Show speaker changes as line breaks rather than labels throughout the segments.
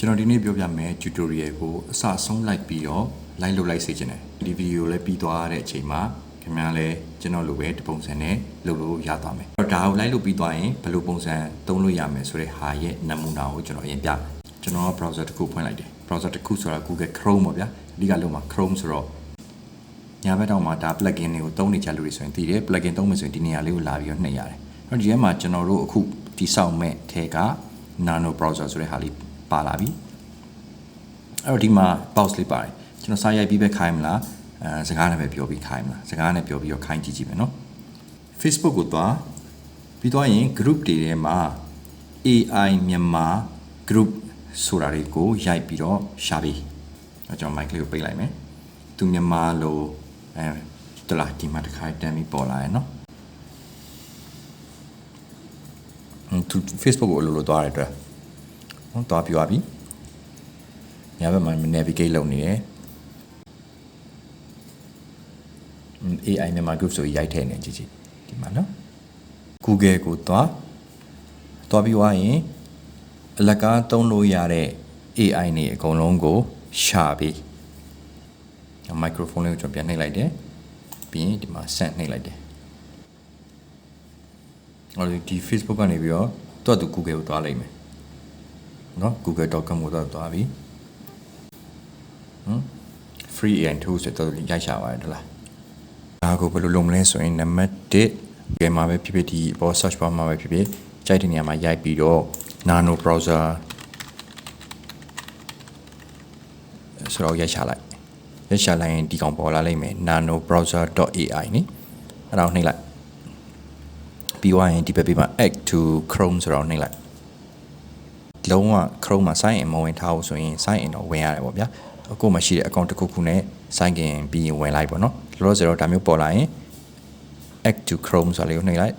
ကျွန်တော်ဒီနေ့ပြောပြမယ် tutorial ကိုအစဆုံးလိုက်ပြီးတော့ live လုပ်လိုက်စေချင်တယ်ဒီ video လည်းပြီးသွားတဲ့အချိန်မှာခင်ဗျားလည်းကျွန်တော်လိုပဲဒီပုံစံနဲ့လုပ်လို့ရသွားမယ်အဲ့တော့ဒါကို live လုပ်ပြီးသွားရင်ဘယ်လိုပုံစံသုံးလို့ရမယ်ဆိုတဲ့ဟာရဲ့နမူနာကိုကျွန်တော်အရင်ပြမယ်ကျွန်တော်က browser တစ်ခုဖွင့်လိုက်တယ် browser တစ်ခုဆိုတာ Google Chrome ပေါ့ဗျာအဓိကလုံးမှာ Chrome ဆိုတော့ညာဘက်တောင်မှာဒါ plugin တွေကိုသုံးနေကြလို့ဆိုရင်သိတယ် plugin သုံးမယ်ဆိုရင်ဒီနေရာလေးကိုလာပြီးတော့နှိပ်ရတယ်အဲ့တော့ဒီထဲမှာကျွန်တော်တို့အခုတိစောက်မဲ့ထဲက nano browser ဆိုတဲ့ဟာလေး ပါလာပြီအဲ့တော့ဒီမှာ pause လေးပါတယ်ကျွန်တော်စာရိုက်ပြီးပဲခိုင်းမလားအဲစကားနဲ့ပဲပြောပြီးခိုင်းမလားစကားနဲ့ပြောပြီးတော့ခိုင်းကြည့်ကြည့်မယ်နော် Facebook ကိုသွားပြီးသွားရင် group တွေထဲမှာ AI မြန်မာ group ဆိုတာတွေကိုရိုက်ပြီးတော့ရှာပြီးအဲကျွန်တော် mic လေးကိုပိတ်လိုက်မယ်သူမြန်မာလို့အဲတလားဒီမှာတစ်ခါတန်းပြီးပေါ်လာရယ်နော်သူ Facebook ကိုအလိုလိုသွားရတဲ့အတွက် ဟောသွားပြသွားပြီညာဘက်မှာ navigate လုပ်နေတယ် AI မြန်မာ group ဆိုရိုက်ထည့်နေကြည့်ကြည့်ဒီမှာနော် Google ကိုသွားသွားပြီးွားရင်အလကားသုံးလို့ရတဲ့ AI နေအကုန်လုံးကိုရှာပြီး microphone လေးကိုကျွန်တော်ပြန်နှိပ်လိုက်တယ်ပြီးရင်ဒီမှာ send နှိပ်လိုက်တယ်ဟောဒီ Facebook ကနေပြီးတော့တွတ်သူ Google ကိုသွားလိုက်မယ် နော် google.com ကိုသွားသွားပြီဟမ် free AI tools ဆိုတော့ရိုက်ရှာပါတယ်တလားဒါကိုဘယ်လိုလုပ်မလဲဆိုရင်နံပါတ်1ဒီမှာပဲဖြစ်ဖြစ်ဒီပေါ် search bar မှာပဲဖြစ်ဖြစ်ကြိုက်တဲ့နေရာမှာရိုက်ပြီးတော့ nano browser ဆိုတော့ရိုက်ရှာလိုက်ရိုက်ရှာလိုက်ရင်ဒီကောင်ပေါ်လာလိမ့်မယ် nanobrowser.ai နိအဲ့ဒါကိုနှိပ်လိုက်ပြီးသွားရင်ဒီဘက်ပြီးမှာ add to chrome ဆိုတော့နှိပ်လိုက် လုံးဝ chrome မှာ sign in မဝင်ထားဘူးဆိုရင် sign in တော့ဝင်ရတယ်ပေါ့ဗျာအခုမှရှိတဲ့ account တစ်ခုခုနဲ့ sign in ပြီးရင်ဝင်လိုက်ပေါ့နော်လောလောဆယ်တော့ဒါမျိုးပေါ်လာရင် add to chrome ဆိုတာလေးကိုနှိပ်လိုက်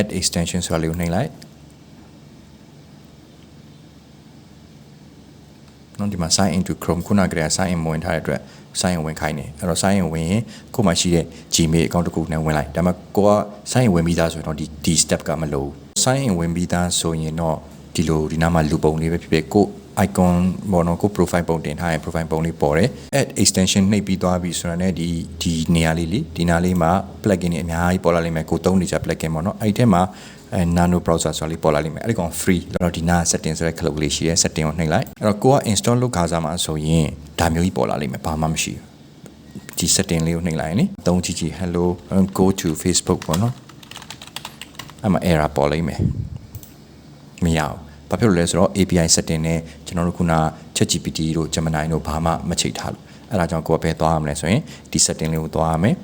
add extension ဆိုတာလေးကိုနှိပ်လိုက်နော်ဒီမှာ sign into chrome ခုနကတည်းက sign in ဝင်ထားတဲ့အတွက် sign in ဝင်ခိုင်းတယ်အဲ့တော့ sign in ဝင်ရင်ကို့မှာရှိတဲ့ Gmail account တစ်ခုနဲ့ဝင်လိုက်ဒါပေမဲ့ကိုက sign in ဝင်ပြီးသားဆိုရင်တော့ဒီဒီ step ကမလိုဘူး sign in ဝင်ပြီးသားဆိုရင်တော့ ဒီလိုဒီနားမှာလူပုံလေးပဲဖြစ်ဖြစ်ကို icon ဘောနော်ကို profile ပုံတင်ထားရင် profile ပုံလေးပေါ်တယ် add extension နှိပ်ပြီးသွားပြီဆိုတော့ ਨੇ ဒီဒီနေရာလေးလေဒီနားလေးမှာ plugin တွေအများကြီးပေါ်လာလိမ့်မယ်ကိုသုံးနေကြ plugin ပေါ့နော်အဲ့ဒီထဲမှာအဲ nano browser ဆိုတာလေးပေါ်လာလိမ့်မယ်အဲ့ဒီကောင် free တော့ဒီနား setting ဆိုတဲ့ club လေးရှိရဲ setting ကိုနှိပ်လိုက်အဲ့တော့ကိုက install လုပ်ခါစားမှာဆိုရင်ဒါမျိုးကြီးပေါ်လာလိမ့်မယ်ဘာမှမရှိဘူးဒီ setting လေးကိုနှိပ်လိုက်ရင်လေသုံးကြည့်ကြည့် hello go to facebook ပေါ့နော်အဲ့မှာ error ပေါ်လိမ့်မယ် မရဘူးဘာဖြစ်လို့လဲဆိုတော့ API setting နဲ့ကျွန်တော်တို့ခုန ChatGPT တို့ Gemini တို့ဘာမှမချိတ်ထားလို့အဲ့ဒါကြောင့်ကိုယ်ကဘယ်သွားရမလဲဆိုရင်ဒီ setting လေးကိုသွားရမယ်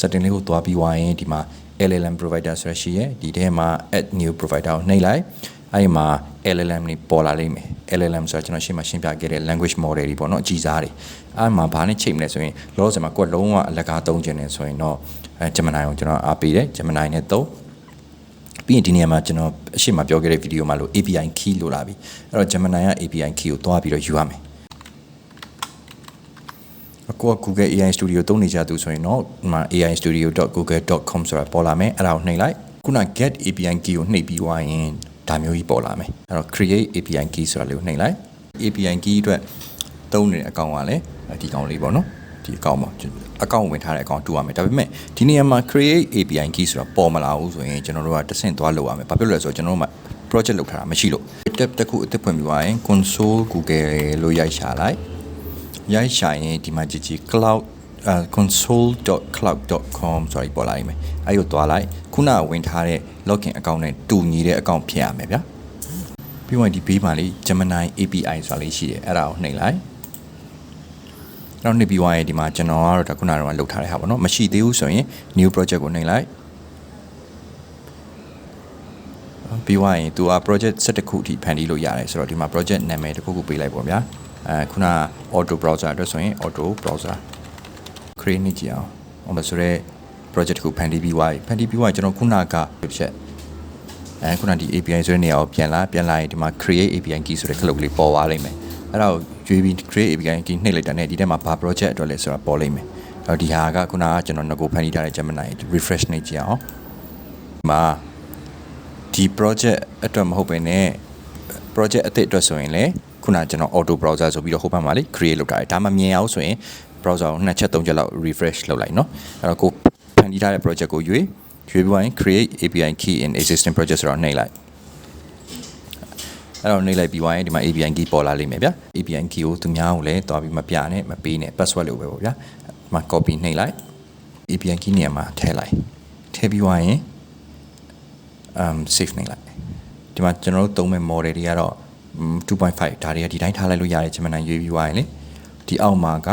setting လေးကိုသွားပြီးွားရင်ဒီမှာ LLM provider ဆိုရရှိရဒီထဲမှာ add new provider ကိုနှိပ်လိုက်အဲ့ဒီမှာ LLM တွေပေါ်လာလိမ့်မယ် LLM ဆိုတာကျွန်တော်ရှင်းမှရှင်းပြခဲ့တဲ့ language model တွေပေါ့နော်အကြီးစားတွေအဲ့မှာဘာနဲ့ချိန်မလဲဆိုရင်လောလောဆယ်မှာကိုယ်လုံးဝအလကားသုံးခြင်းနေဆိုရင်တော့အဲ Gemini ကိုကျွန်တော်အားပေးတယ် Gemini နဲ့သုံး ပြီးရင်ဒီနေရာမှာကျွန်တော်အရှိမပြောခဲ့တဲ့ဗီဒီယိုမှာလို့ API key လို့လာပြီအဲ့တော့ Gemini က API key ကိုသွားပြီးတော့ယူရမယ်အကော Google AI Studio သုံးနေကြသူဆိုရင်တော့ဒီမှာ aistudio.google.com ဆိုတာပေါ်လာမယ်အဲ့ဒါကိုနှိပ်လိုက်ခုန get API key ကိုနှိပ်ပြီးွားရင်ဒါမျိုးကြီးပေါ်လာမယ်အဲ့တော့ create API key ဆိုတာလေးကိုနှိပ်လိုက် API key အတွက်သုံးနေတဲ့အကောင့်ကလည်းဒီကောင်လေးပေါ့နော် ဒီအကောင့်ပေါ့အကောင့်ဝင်ထားတဲ့အကောင့်တူရမယ်ဒါပေမဲ့ဒီနေရာမှာ create API key ဆိုတာပေါ်မလာဘူးဆိုရင်ကျွန်တော်တို့ကတဆင့်သွားလုပ်ရမယ်ဘာဖြစ်လို့လဲဆိုတော့ကျွန်တော်တို့မှာ project လုပ်ထားတာမရှိလို့ tab တစ်ခုအသစ်ဖွင့်ပြီးသွားရင် console google လို့ရိုက်ရှာလိုက်ရိုက်ရှာရင်ဒီမှာကြည့်ကြည့် cloud uh, console.cloud.com ဆိုပြီးပေါ်လာနိုင်မယ်အဲ့ကိုသွားလိုက်ခုနကဝင်ထားတဲ့ login account နဲ့တူညီတဲ့ account ဖြစ်ရမယ်ဗျာပြီးမှဒီဘေးမှာလေး Gemini API ဆိုတာလေးရှိတယ်အဲ့ဒါကိုနှိပ်လိုက် နောက်နှိပ်ပြီးွားရင်ဒီမှာကျွန်တော်ကတော့ဒါခုနကတော့လောက်ထားတဲ့ဟာပေါ့နော်မရှိသေးဘူးဆိုရင် new project ကိုနှိပ်လိုက်ပြီးွားရင်သူက project 7ခုအထိဖန်တီးလို့ရတယ်ဆိုတော့ဒီမှာ project နာမည်တစ်ခုခုပေးလိုက်ပေါ့ဗျာအဲခုန auto browser အတွက်ဆိုရင် auto browser create နေကြအောင်ဟောမဆိုရဲ project တစ်ခုဖန်တီးပြီးွားပြီဖန်တီးပြီးွားရင်ကျွန်တော်ခုနကဖြစ်အဲခုနဒီ API ဆိုတဲ့နေရာကိုပြန်လာပြန်လာရင်ဒီမှာ create API key ဆိုတဲ့ခလုတ်လေးပေါ်သွားလိမ့်မယ် အဲ့ဒါကိုရွေးပြီး create API key နှိပ်လိုက်တာနဲ့ဒီထဲမှာဘာ project အတွက်လဲဆိုတာပေါ်လိမ့်မယ်အဲ့တော့ဒီဟာကခုနကကျွန်တော်ငကိုဖန်တီးထားတဲ့ Gemini refresh နေကြအောင်ဒီမှာဒီ project အတွက်မဟုတ်ဘဲနဲ့ project အသစ်အတွက်ဆိုရင်လည်းခုနကကျွန်တော် auto browser ဆိုပြီးတော့ဟိုဘက်မှာလေ create လုပ်တာတယ်ဒါမှမြင်အောင်ဆိုရင် browser ကိုနှစ်ချက်သုံးချက်လောက် refresh လုပ်လိုက်เนาะအဲ့တော့ကိုဖန်တီးထားတဲ့ project ကိုရွေးရွေးပြီးရင် create API key in existing project ဆိုတော့နှိပ်လိုက် အဲ့တော့နှိပ်လိုက်ပြီးရင်ဒီမှာ API key ပေါ်လာလိမ့်မယ်ဗျာ API key ကိုသူများကိုလည်းတွားပြီးမပြနဲ့မပေးနဲ့ password လို့ပဲပေါ့ဗျာဒီမှာ copy နှိပ်လိုက် API key နေရာမှာထည့်လိုက်ထည့်ပြီးရင် um save နေလိုက်ဒီမှာကျွန်တော်တို့သုံးမဲ့ model တွေကတော့2.5ဒါတွေကဒီတိုင်းထားလိုက်လို့ရတယ်ကျွန်မနိုင်ရွေးပြီးွားရင်လေဒီအောက်မှာက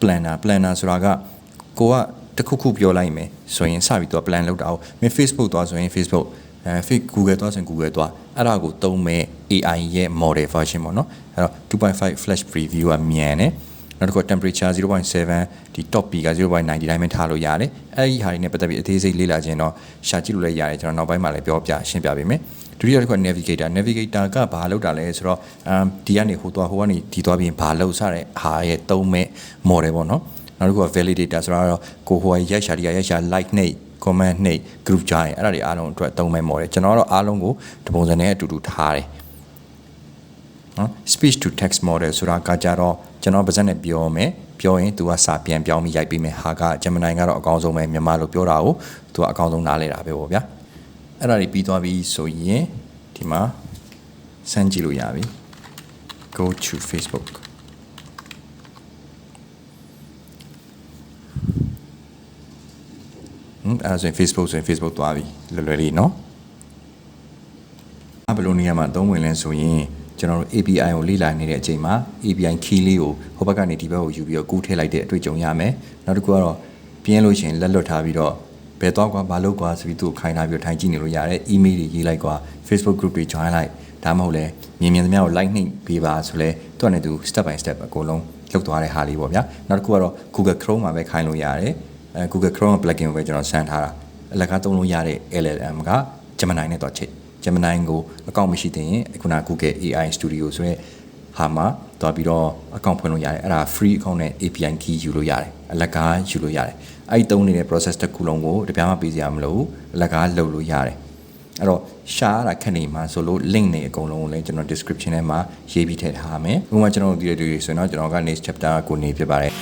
planner planner ဆိုတာကကိုကတစ်ခုခုပြောလိုက်မယ်ဆိုရင်စပြီးတော့ plan လုပ်တာအောင်မင်း Facebook သွားဆိုရင် Facebook အဲ Facebook Google သွားဆိုရင် Google သွားအဲ့ဒါကိုသုံးမဲ့ AI ရဲ့ model version ပေါ့နော်အဲ့တော့2.5 flash preview ကမြန်တယ်နောက်တစ်ခုက temperature 0.7ဒီ top peak က0.9ဒီတိုင်းပဲထားလို့ရတယ်အဲ့ဒီဟာတွေနဲ့ပတ်သက်ပြီးအသေးစိတ်လေ့လာခြင်းတော့ရှာကြည့်လို့လည်းရတယ်ကျွန်တော်နောက်ပိုင်းမှာလည်းပြောပြရှင်းပြပေးမယ်ဒုတိယတစ်ခုက navigator navigator ကဘာလုပ်တာလဲဆိုတော့အမ်ဒီကနေဟိုသွားဟိုကနေဒီသွားပြီးဘာလုပ်စတဲ့ဟာရဲ့သုံးမဲ့ model ပေါ့နော်နောက်တစ်ခုက validator ဆိုတော့ကိုဟိုရိုက်ရှာဒီရိုက်ရှာ like နှိပ် comment နှိပ် group ကြရင်အဲ့ဒါတွေအားလုံးအတွက်သုံးမဲ့ model ကျွန်တော်ကတော့အားလုံးကိုတပုံစံနဲ့အတူတူထားတယ်နော် speech to text model ဆိုတာကကြတော့ကျွန်တော်ပါဇက်နဲ့ပြောမယ်ပြောရင် तू ကစာပြန်ပြောင်းပြီးရိုက်ပေးမယ်ဟာက Gemini ကတော့အကောင်းဆုံးပဲမြန်မာလိုပြောတာကို तू ကအကောင်းဆုံးနားလဲတာပဲပေါ့ဗျာအဲ့ဒါတွေပြီးသွားပြီဆိုရင်ဒီမှာစမ်းကြည့်လို့ရပြီ go to facebook ဟမ် အဲ့ဒါဆိုရင် Facebook ဆိုရင် Facebook သွားပြီလွယ်လွယ်လေးเนาะဘယ်လိုနေရာမှာသုံးဝင်လဲဆိုရင်ကျွန်တော်တို့ API ကိုလေ့လာနေတဲ့အချိန်မှာ API key လေးကိုဟိုဘက်ကနေဒီဘက်ကိုယူပြီးတော့ကူးထည့်လိုက်တဲ့အတွေ့အကြုံရမယ်နောက်တစ်ခုကတော့ပြင်းလို့ရှိရင်လက်လွတ်ထားပြီးတော့ဘယ်တော့ကွာဘာလို့ကွာဆိုပြီးသူ့ကိုခိုင်းထားပြီးတော့ထိုင်ကြည့်နေလို့ရတယ် email တွေရေးလိုက်ကွာ Facebook group တွေ join လိုက်ဒါမှမဟုတ်လဲမြင်မြင်သမျှကို like နှိပ်ပေးပါဆိုလဲသူကလည်းသူ step by step အကုန်လုံးလုပ်သွားတဲ့ဟာလေးပေါ့ဗျာနောက်တစ်ခုကတော့ Google Chrome မှာပဲခိုင်းလို့ရတယ် အဲ Google Chrome plugin ကိုပဲကျွန်တော်ဆန်းထားတာအလကားသုံးလို့ရတဲ့ LLM က Gemini နဲ့တော့ချိတ် Gemini ကိုအကောင့်မရှိသေးရင်ခုန Google AI Studio ဆိုရဲဟာမှာတွားပြီးတော့အကောင့်ဖွင့်လို့ရတယ်အဲ့ဒါ free account နဲ့ API key ယူလို့ရတယ်အလကားယူလို့ရတယ်အဲ့ဒီသုံးနေတဲ့ process တစ်ခုလုံးကိုတပြားမှပေးစရာမလိုဘူးအလကားလုပ်လို့ရတယ်အဲ့တော့ရှားရတာခက်နေမှာဆိုလို့ link တွေအကုန်လုံးကိုလည်းကျွန်တော် description ထဲမှာရေးပြီးထည့်ထားမယ်ဥပမာကျွန်တော်တို့ဒီလိုတွေဆိုရင်တော့ကျွန်တော်က next chapter ကိုနေဖြစ်ပါတယ်